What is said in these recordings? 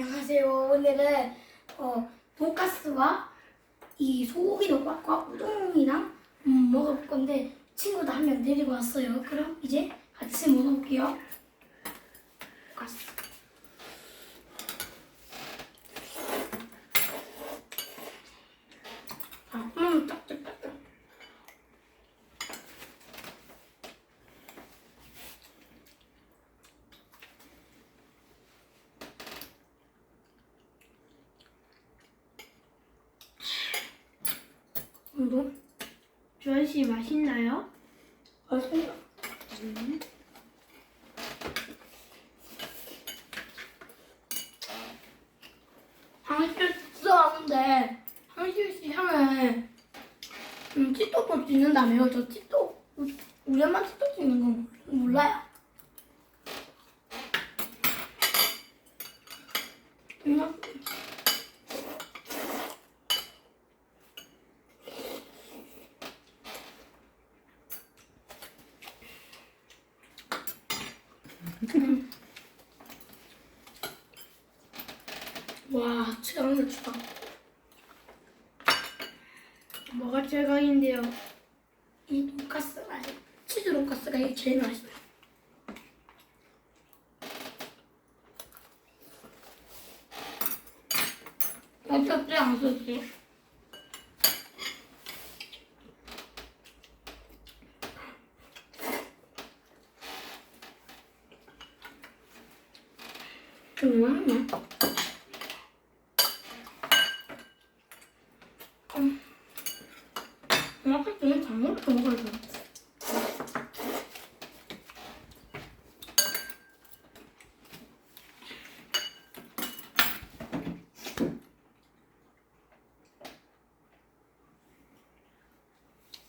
안녕하세요. 오늘은 어, 돈가스와 이 소고기덮밥과 우동이랑 음, 먹어볼 건데 친구도 한 명 데리고 왔어요. 그럼 이제 같이 먹어볼게요. 돈가스. 아, 음, 딱딱 우동? 주원 씨 맛있나요? 맛있다. 한실 쓰는데 한실 씨 향에 음, 찌또도 찍는다며요. 저 찌또 우리 엄마 찌또 찍는 건 몰라요. 음, 와, 최강을 주다. 뭐가 최강인데요? 이 돈가스가 치즈 돈가스가 이게 제일 맛있어요. 어떻게 안 썼지? 좀 많네. 음. 이렇게 장물도 먹어야 돼.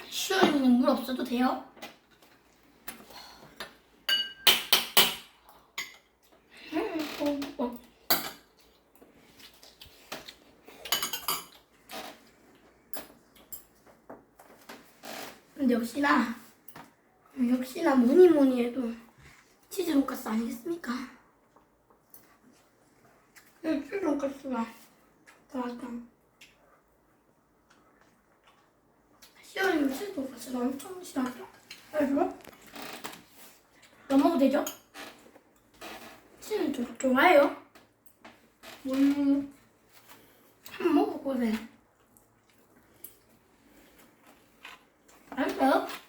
시원이는 물 없어도 돼요? 음, 어, 어. 근데 역시나 역시나 뭐니 뭐니 해도 치즈 돈가스 아니겠습니까? 네, 치즈 더 맛있다. 시원이 치즈 돈가스를 엄청 싫어하죠? 더 먹어도 되죠? 치즈는 좀 좋아해요? 음, 한번 먹어보세요. 맛있어요?